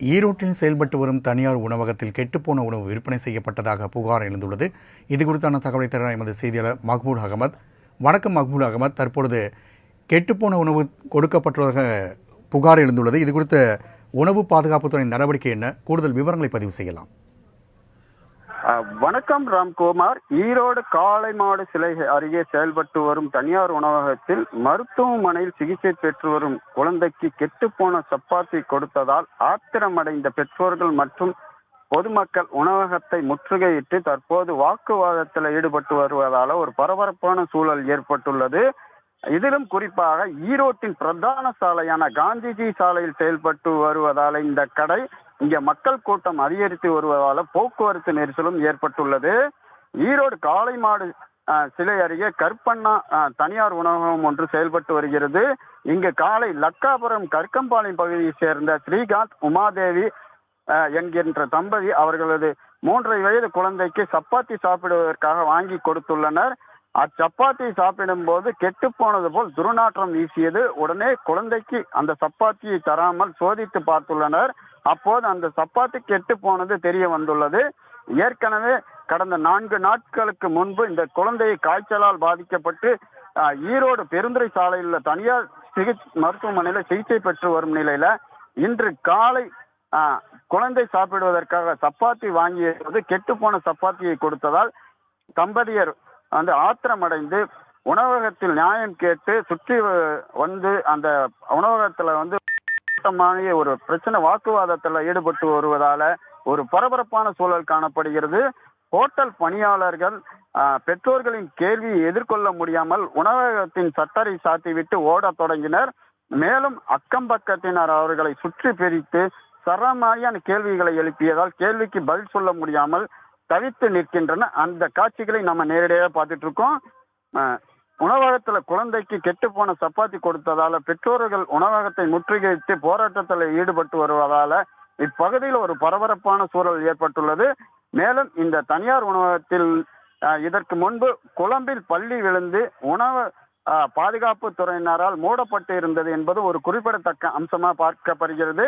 ஈரோட்டில் செயல்பட்டு வரும் தனியார் உணவகத்தில் கெட்டுப்போன உணவு விற்பனை செய்யப்பட்டதாக புகார் எழுந்துள்ளது. இது குறித்தான தகவலை தர எமது செய்தியாளர் மக்பூல் அகமத். வணக்கம் மக்பூல் அகமத். தற்பொழுது கெட்டுப்போன உணவு கொடுக்கப்பட்டதாக புகார் எழுந்துள்ளது. இது குறித்த உணவு பாதுகாப்புத்துறை நடவடிக்கை என்ன? கூடுதல் விவரங்களை பதிவு செய்யலாம். வணக்கம் ராம்குமார். ஈரோடு காளை மாடு சிலை அருகே செயல்பட்டு வரும் தனியார் உணவகத்தில் மருத்துவமனையில் சிகிச்சை பெற்று வரும் குழந்தைக்கு கெட்டுப்போன சப்பாத்தி கொடுத்ததால் ஆத்திரமடைந்த பெற்றோர்கள் மற்றும் பொதுமக்கள் உணவகத்தை முற்றுகையிட்டு தற்போது வாக்குவாதத்தில் ஈடுபட்டு வருவதால ஒரு பரபரப்பான சூழல் ஏற்பட்டுள்ளது. இதிலும் குறிப்பாக ஈரோட்டின் பிரதான சாலையான காந்திஜி சாலையில் செயல்பட்டு வருவதால இந்த கடை இங்க மக்கள் கூட்டம் அதிகரித்து வருவதால போக்குவரத்து நெரிசலும் ஏற்பட்டுள்ளது. ஈரோடு காளைமாடு மாடு சிலை அருகே கற்பண்ணா அஹ், தனியார் உணவகம் ஒன்று செயல்பட்டு வருகிறது. இங்கு காலை லக்காபுரம் கற்கம்பாளையம் பகுதியை சேர்ந்த ஸ்ரீகாந்த் உமாதேவி அஹ், என்கின்ற தம்பதி அவர்களது மூன்றரை வயது குழந்தைக்கு சப்பாத்தி சாப்பிடுவதற்காக வாங்கி கொடுத்துள்ளனர். அச்சப்பாத்தி சாப்பிடும் போது கெட்டு போனது போல் துர்நாற்றம் வீசியது. உடனே குழந்தைக்கு அந்த சப்பாத்தியை தராமல் சோதித்து பார்த்துள்ளனர். அப்போது அந்த சப்பாத்தி கெட்டு போனது தெரிய வந்துள்ளது. ஏற்கனவே கடந்த நான்கு நாட்களுக்கு முன்பு இந்த குழந்தையை காய்ச்சலால் பாதிக்கப்பட்டு ஈரோடு பெருந்துறை சாலையில் உள்ள தனியார் சிகிச்சை மருத்துவமனையில சிகிச்சை பெற்று வரும் நிலையில இன்று காலை குழந்தை சாப்பிடுவதற்காக சப்பாத்தி வாங்கியது. கெட்டு போன சப்பாத்தியை கொடுத்ததால் தம்பதியர் வந்து ஆத்திரமடைந்து உணவகத்தில் நியாயம் கேட்டு சுற்றி வந்து அந்த உணவகத்துல வந்து கூட்டமாக ஒரு பிரச்சனை வாக்குவாதத்துல ஈடுபட்டு வருவதால ஒரு பரபரப்பான சூழல் காணப்படுகிறது. ஹோட்டல் பணியாளர்கள் ஆஹ், பெற்றோர்களின் கேள்வியை எதிர்கொள்ள முடியாமல் உணவகத்தின் சட்டரை சாத்திவிட்டு ஓடத் தொடங்கினர். மேலும் அக்கம் பக்கத்தினர் அவர்களை சுற்றி பிரித்து சரமாரியான கேள்விகளை எழுப்பியதால் கேள்விக்கு பதில் சொல்ல முடியாமல் தவித்து நிற்கின்றன. அந்த காட்சிகளை நம்ம நேரடியாக பார்த்துட்டு இருக்கோம் அஹ், உணவகத்துல குழந்தைக்கு கெட்டு போன சப்பாத்தி கொடுத்ததால பெற்றோர்கள் உணவகத்தை முற்றுகையிட்டு போராட்டத்தில் ஈடுபட்டு வருவதால இப்பகுதியில் ஒரு பரபரப்பான சூழல் ஏற்பட்டுள்ளது. மேலும் இந்த தனியார் உணவகத்தில் இதற்கு முன்பு குழம்பில் பள்ளி விழுந்து உணவு பாதுகாப்பு துறையினரால் மூடப்பட்டு இருந்தது என்பது ஒரு குறிப்பிடத்தக்க அம்சமாக பார்க்கப்படுகிறது.